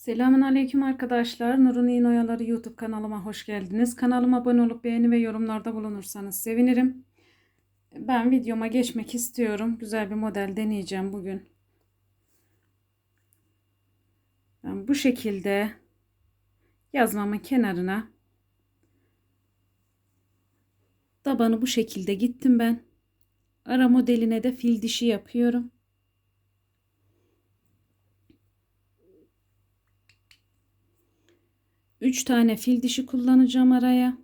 Selamun Aleyküm arkadaşlar. Nurun İğne Oyaları YouTube kanalıma hoş geldiniz. Kanalıma abone olup beğeni ve yorumlarda bulunursanız sevinirim. Ben videoma geçmek istiyorum. Güzel bir model deneyeceğim bugün. Ben bu şekilde yazmamın kenarına tabanı bu şekilde gittim ben. Ara modeline de fil dişi yapıyorum. Üç tane fil dişi kullanacağım araya.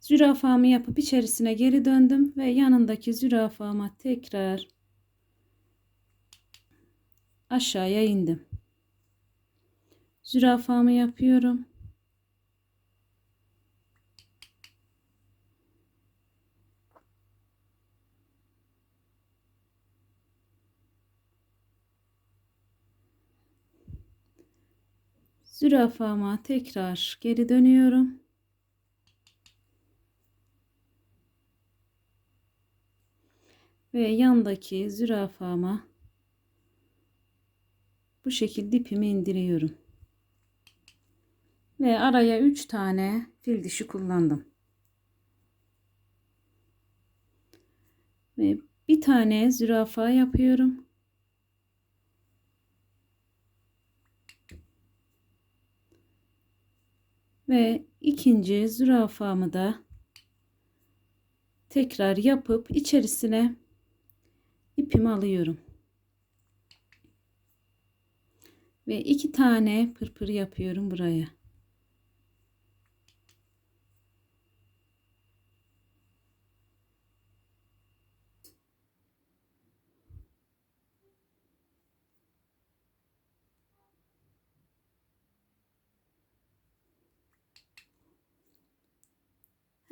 Zürafamı yapıp içerisine geri döndüm ve yanındaki zürafama tekrar aşağıya indim. Zürafamı yapıyorum. Zürafama tekrar geri dönüyorum. Ve yandaki zürafama bu şekilde ipimi indiriyorum. Ve araya 3 tane fil dişi kullandım. Ve bir tane zürafa yapıyorum. Ve ikinci zürafamı da tekrar yapıp içerisine ipimi alıyorum. Ve iki tane pırpır yapıyorum buraya.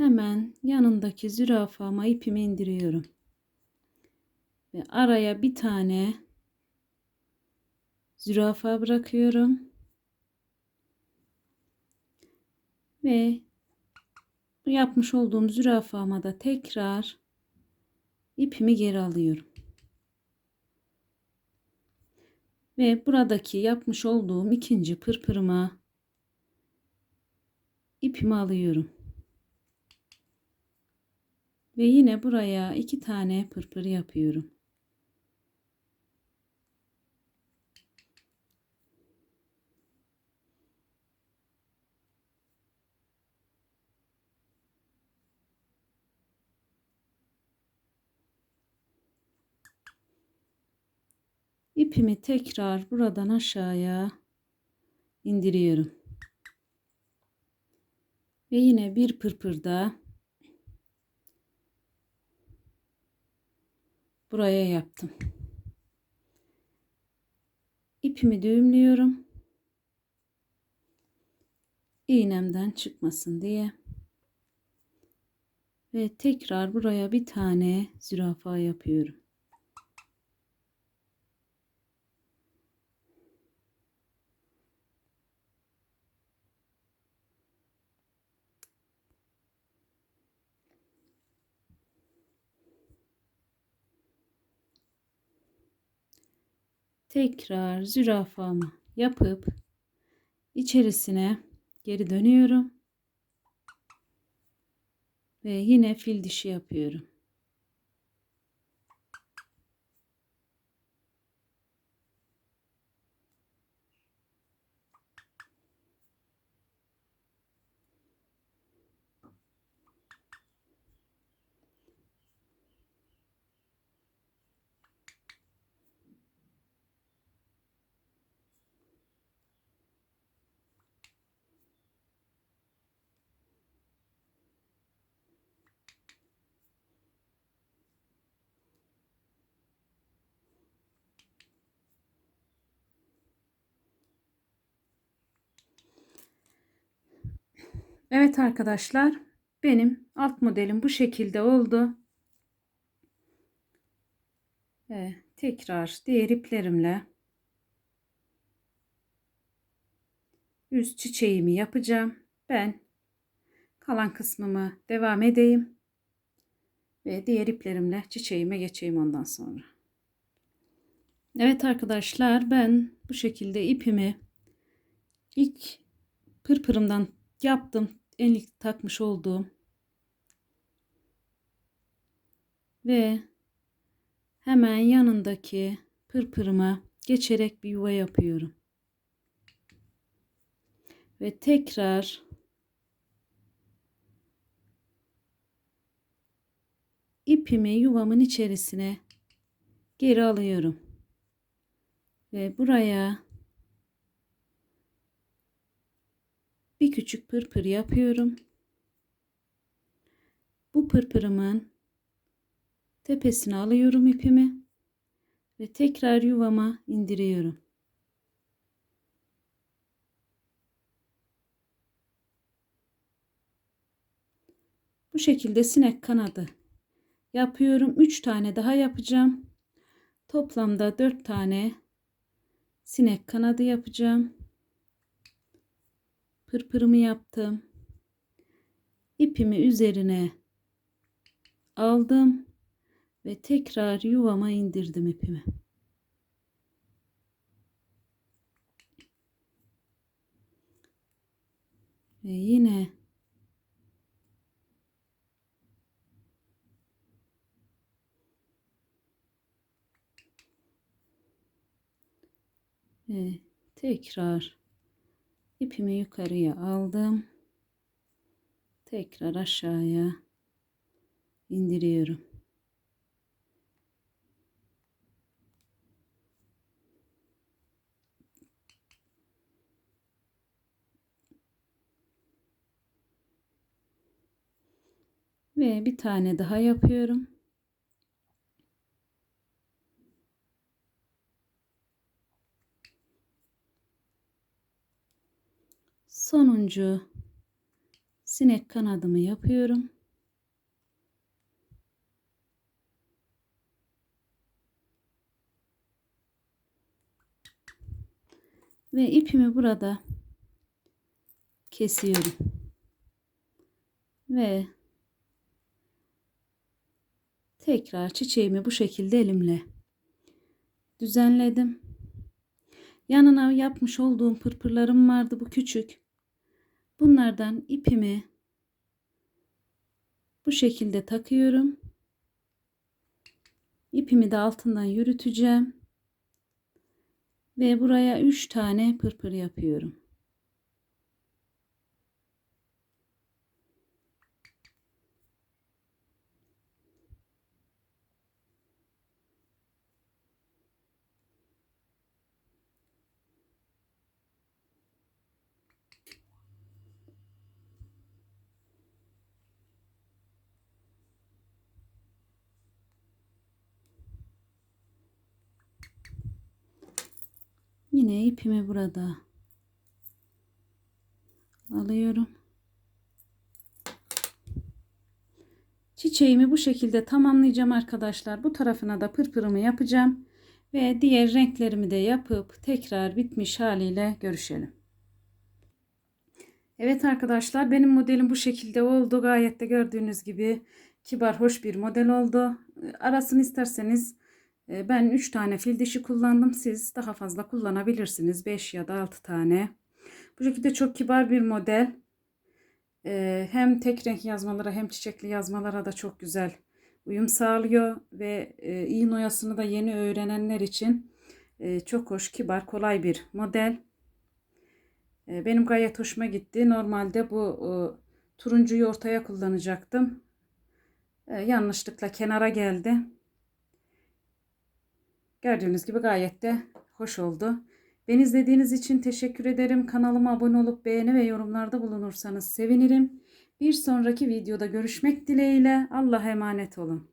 Hemen yanındaki zürafama ipimi indiriyorum. Ve araya bir tane zürafa bırakıyorum. Ve yapmış olduğum zürafama da tekrar ipimi geri alıyorum. Ve buradaki yapmış olduğum ikinci pırpırıma ipimi alıyorum. Ve yine buraya iki tane pırpır yapıyorum. İpimi tekrar buradan aşağıya indiriyorum. Ve yine bir pırpır daha buraya yaptım. İpimi düğümlüyorum. İğnemden çıkmasın diye. Ve tekrar buraya bir tane zürafa yapıyorum. Tekrar zürafamı yapıp içerisine geri dönüyorum. Ve yine fil dişi yapıyorum. Evet arkadaşlar benim alt modelim bu şekilde oldu. Ve tekrar diğer iplerimle üst çiçeğimi yapacağım. Ben kalan kısmımı devam edeyim. Ve diğer iplerimle çiçeğime geçeyim ondan sonra. Evet arkadaşlar ben bu şekilde ipimi ilk pırpırımdan yaptım. En ilk takmış olduğum ve hemen yanındaki pırpırıma geçerek bir yuva yapıyorum. Ve tekrar ipimi yuvamın içerisine geri alıyorum. Ve buraya bir küçük pırpır yapıyorum. Bu pırpırımın tepesine alıyorum ipimi ve tekrar yuvama indiriyorum. Bu şekilde sinek kanadı yapıyorum. 3 tane daha yapacağım. Toplamda 4 tane sinek kanadı yapacağım. Pırpırımı yaptım. İpimi üzerine aldım ve tekrar yuvama indirdim ipimi. Ve yine ve tekrar ipimi yukarıya aldım. Tekrar aşağıya indiriyorum. Ve bir tane daha yapıyorum. Sonuncu sinek kanadımı yapıyorum. Ve ipimi burada kesiyorum. Ve tekrar çiçeğimi bu şekilde elimle düzenledim. Yanına yapmış olduğum pırpırlarım vardı bu küçük. Bunlardan ipimi bu şekilde takıyorum. İpimi de altından yürüteceğim. Ve buraya 3 tane pırpır yapıyorum. Yine ipimi burada alıyorum. Çiçeğimi bu şekilde tamamlayacağım arkadaşlar. Bu tarafına da pırpırımı yapacağım. Ve diğer renklerimi de yapıp tekrar bitmiş haliyle görüşelim. Evet arkadaşlar benim modelim bu şekilde oldu. Gayet de gördüğünüz gibi kibar hoş bir model oldu. Arasını isterseniz ben 3 tane fil dişi kullandım. Siz daha fazla kullanabilirsiniz. 5 ya da 6 tane. Bu şekilde çok kibar bir model. Ee, hem tek renk yazmalara hem çiçekli yazmalara da çok güzel uyum sağlıyor. Ve e, iyi noyasını da yeni öğrenenler için e, çok hoş, kibar, kolay bir model. E, benim gayet hoşuma gitti. Normalde bu turuncuyu ortaya kullanacaktım. Yanlışlıkla kenara geldi. Gördüğünüz gibi gayet de hoş oldu. Beni izlediğiniz için teşekkür ederim. Kanalıma abone olup beğeni ve yorumlarda bulunursanız sevinirim. Bir sonraki videoda görüşmek dileğiyle. Allah'a emanet olun.